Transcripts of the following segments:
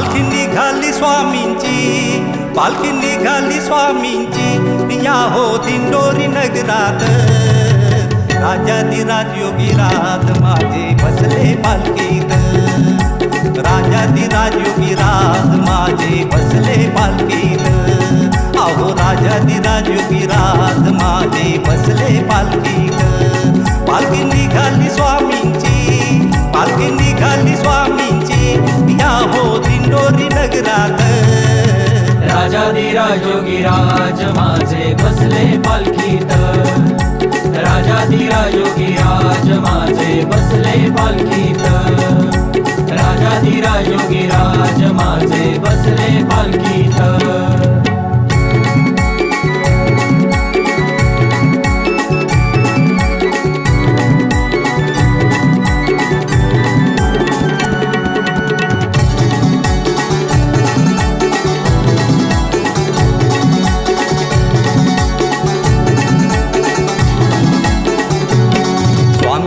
पालखी निघाली स्वामींची पालखी निघाली स्वामींची. या हो दिंडोरी नगरात राजाती राजयोगी रात माझे बसले पालखीत. राजाती राजयोगी रात माझे बसले पालखीत. अहो राजयोगी रात माझे बसले पालखीत. राजाधिराजोगी राजमाच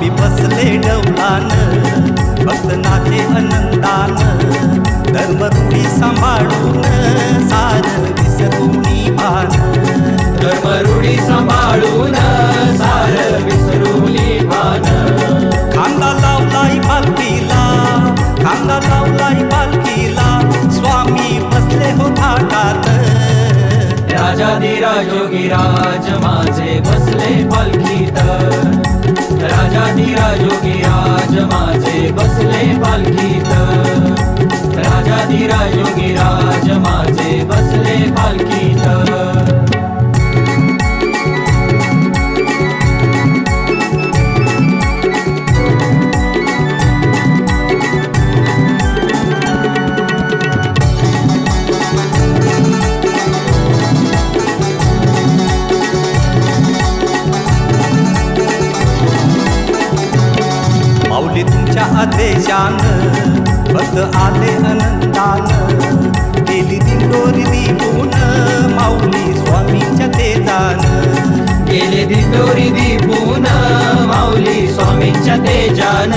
स्वामी बसले डौलान भक्त नाचे आनंदान धर्मरूढी सांभाळून सार विसरूनी भान. धर्मरूढी सांभाळून सार विसरुली भान. खांदा लावलाई पालखीला खांदा लावलाई पालखीला स्वामी बसले हो थाटात. राजाधिराज योगीराज माझे बसले पालखीत. राजाधिराज योगीराज माझे बसले पालखीत राजाधिराज योगीराज माझे तुमच्या आदेशान भक्त आले आनंदान गेली दिंडोरी दिपून माऊली स्वामींच्या तेजान. गेले दिंडोरी दीपून माऊली स्वामींच्या तेजान.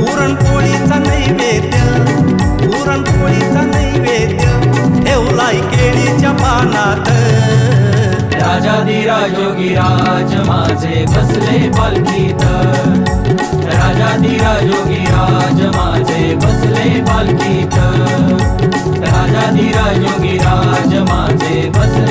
पुरणपोळीचा नैवेद्य पुरणपोळीचा नैवेद्य ठेवलाय केळीच्या पानात. राजाधिराज राजाधिराज योगीराज माझे बसले पालखीत. माजे बस